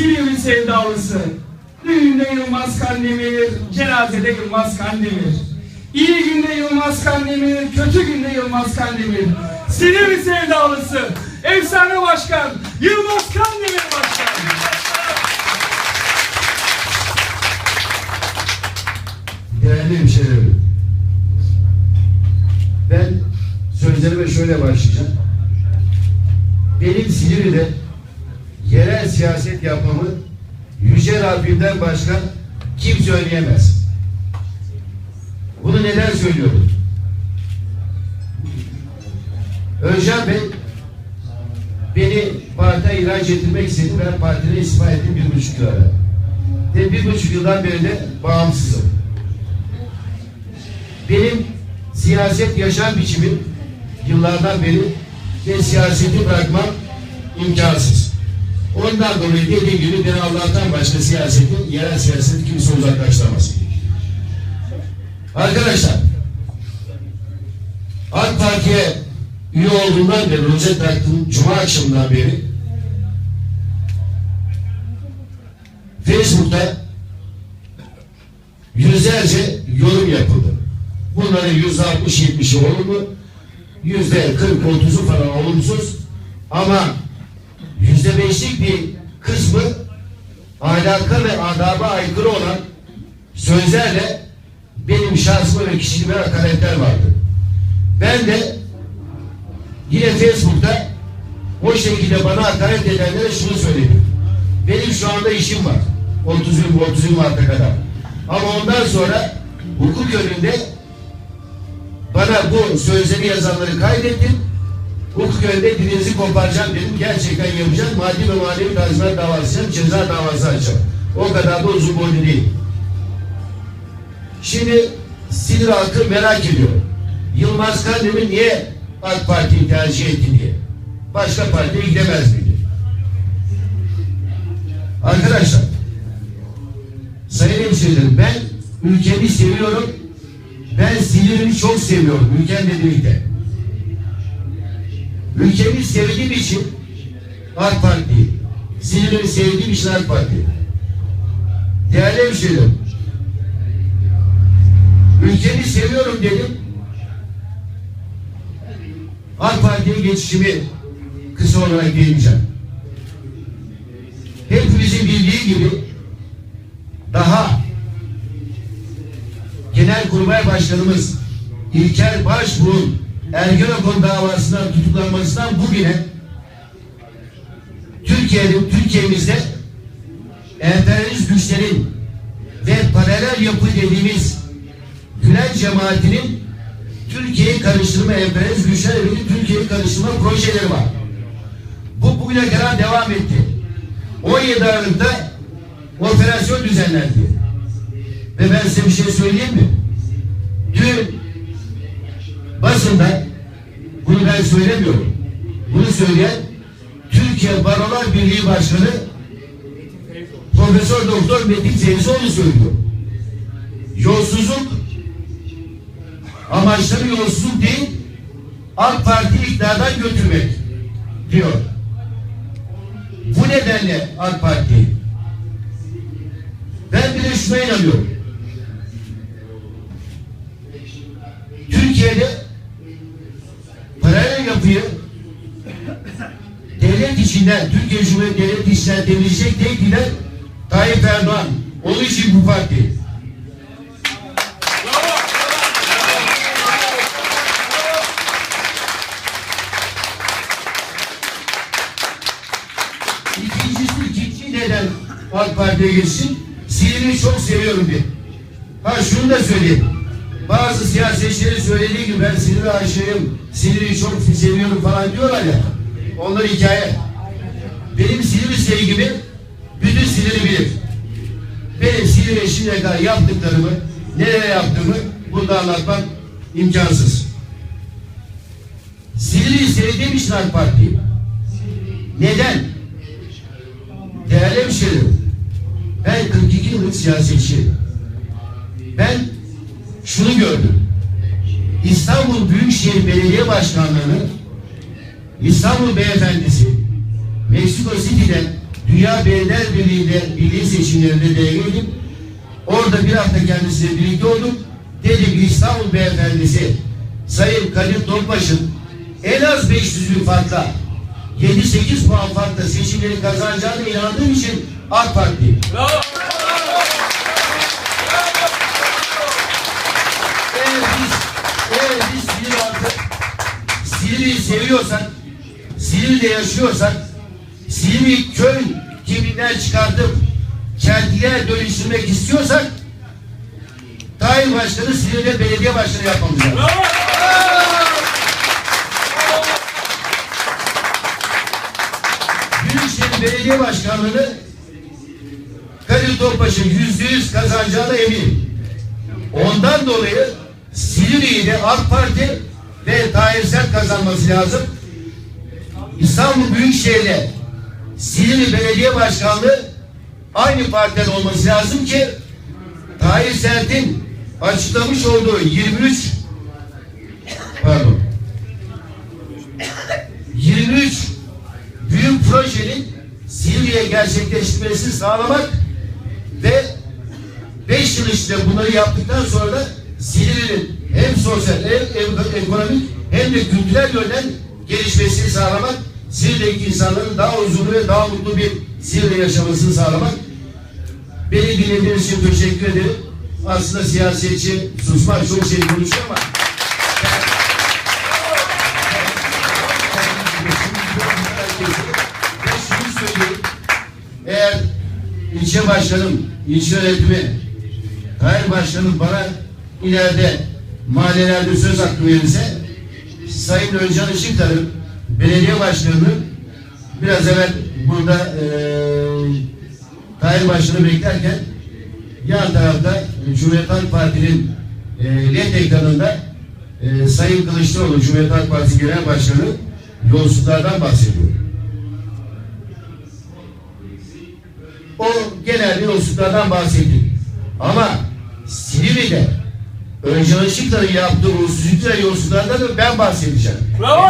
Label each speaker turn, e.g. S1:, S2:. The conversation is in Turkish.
S1: Silivri sevdalısı. Düğünde Yılmaz Kandemir, cenazede Yılmaz Kandemir. İyi günde Yılmaz Kandemir, kötü günde Yılmaz Kandemir. Silivri sevdalısı, efsane başkan, Yılmaz Kandemir
S2: yerel siyaset yapmamı Yüce Rabbimden başka kimse önleyemez. Bunu neden söylüyorum? Özcan Bey beni partiye ihraç ettirmek istedi. Ben partiden istifa ettim bir buçuk yıl ara. Ve bir buçuk yıldan beri de bağımsızım benim siyaset yaşam biçimim yıllardan beri ve siyaseti bırakmam imkansız. Ondan dolayı dediğim gibi Allah'tan başka siyaseti, yerel siyaseti kimse uzaklaştıramaz. Arkadaşlar, AK Parti'ye üye olduğumdan beri, rozet taktım, Cuma akşamından beri Facebook'ta yüzlerce yorum yapıldı. Bunların yüzde altmış yetmişi olumlu, yüzde kırk otuzu falan olumsuz ama beşlik bir kısmı ahlaka ve adaba aykırı olan sözlerle benim şahsıma ve kişiliğime hakaretler vardı. Ben de yine Facebook'ta o şekilde bana hakaret edenlere şunu söyledim. Benim şu anda işim var. 30 yıl, 30 yıl Mart'a kadar. Ama ondan sonra hukuk yönünde bana bu sözleri yazanları kaydettim. Hukuk yönünde dilinizi koparacağım dedim. Gerçekten yapacağım. Maddi ve manevi tazminat davası açacağım. Ceza davası açacağım. O kadar da uzun boylu değil. Şimdi sinir halkı merak ediyor. Yılmaz Kandemir niye AK Parti'yi tercih etti diye. Başka partiye gidemez miydi? Arkadaşlar Sayın hemşehrilerim ben ülkemi seviyorum. Ben Silivri'ni çok seviyorum ülkemle birlikte. Ülkemi sevdiğim için AK Parti. Silivri'ni sevdiğim için AK Parti. Değerli hemşehrilerim. Ülkemi seviyorum dedim. AK Parti'ye geçişimi kısa olarak değineceğim. Hepimizin bildiği gibi daha Genelkurmay Başkanımız İlker Başbuğ'un Ergenekon davasından tutuklanmasından bugüne Türkiye'nin, Türkiye'mizde emperyalist güçlerin ve paralel yapı dediğimiz Gülen cemaatinin Türkiye'yi karıştırma emperyalist güçlerle birlikte Türkiye'yi karıştırma projeleri var. Bu bugüne kadar devam etti. 17 Aralık'ta operasyon düzenlendi. Ve ben size bir şey söyleyeyim mi? Dün basında bunu ben söylemiyorum. Bunu söyleyen Türkiye Barolar Birliği Başkanı Profesör Doktor Metin Cevizoğlu söylüyor. Yolsuzluk amaçları yolsuzluk değil AK Parti iktidardan götürmek diyor. Bu nedenle AK Parti ben bir de şuna inanıyorum. Türkiye'de yapıyı devlet içinden, Türkiye Cumhuriyeti devlet içinden temizleyecek tek lider Tayyip Erdoğan. Onun için bu parti. İkincisi, ikinci neden AK Parti'ye geçsin? Silivri'yi çok seviyorum bir. Ha şunu da söyleyeyim. Bazı siyasetçilerin söylediği gibi ben Silivri aşığıyım, Silivri'yi çok seviyorum falan diyorlar ya. Onlar hikaye. Benim Silivri sevgimi bütün Silivri bilir. Benim Silivri'ye şimdiye kadar yaptıklarımı, nereye yaptığımı burada anlatmam imkansız. Silivri'yi sevdiğim için AK Parti'yim. Neden? Değerli hemşehrim, ben 42 yıllık siyasetçiyim. Ben şunu gördüm. İstanbul Büyükşehir Belediye Başkanlığı'nın İstanbul Beyefendisi Meksiko City'den Dünya Belediyeler Birliği'nde birliği seçimlerinde devreydim. Orada bir hafta kendisiyle birlikte olduk. Dedi ki İstanbul Beyefendisi Sayın Kadir Topbaş'ın en az 500 bin farkla 7-8 puan farkla seçimleri kazanacağına inandığım için AK Parti. Eğer eğer biz Silivri halkı Silivri'yi seviyorsak, Silivri'de yaşıyorsak, Silivri köy kiminden çıkartıp kentliğe dönüştürmek istiyorsak Tayyip Başkanı Silivri'de belediye başkanı yapmamız lazım. Büyükşehir Belediye Başkanlığı'nı Kadir Topbaş'ın yüzde yüz kazanacağına eminim. Ondan dolayı AK Parti ve Tahir Sert kazanması lazım. İstanbul Büyükşehir'le Silivri Belediye Başkanlığı aynı partiden olması lazım ki Tahir Sert'in açıklamış olduğu 23 pardon 23 büyük projenin Silivri'ye gerçekleştirmesini sağlamak ve 5 yıl içinde bunları yaptıktan sonra da Silivri'nin hem sosyal hem ekonomik hem de kültürel yönden gelişmesini sağlamak, Silivri'deki insanların daha huzurlu ve daha mutlu bir Silivri yaşamasını sağlamak. Beni dinlediğiniz için teşekkür ederim. Aslında siyasetçi susmak çok şey konuşuyor ama. Eğer ilçe başkanım, ilçe yönetimi, Hayır başkanım bana ileride mahallelerde söz hakkı verirse Sayın Öncan Işıklar'ın belediye başkanının biraz evvel burada eee Tahir Başkanı beklerken yan tarafta e, Cumhuriyet Halk Parti'nin e, LED ekranında e, Sayın Kılıçdaroğlu Cumhuriyet Halk Partisi Genel Başkanı yolsuzlardan bahsediyor. O genelde yolsuzlardan bahsettik. Ama Silivri'de Önce Işıklar'ın yaptığı usulsüzlükler yolsuzlardan da ben bahsedeceğim.
S1: Bravo!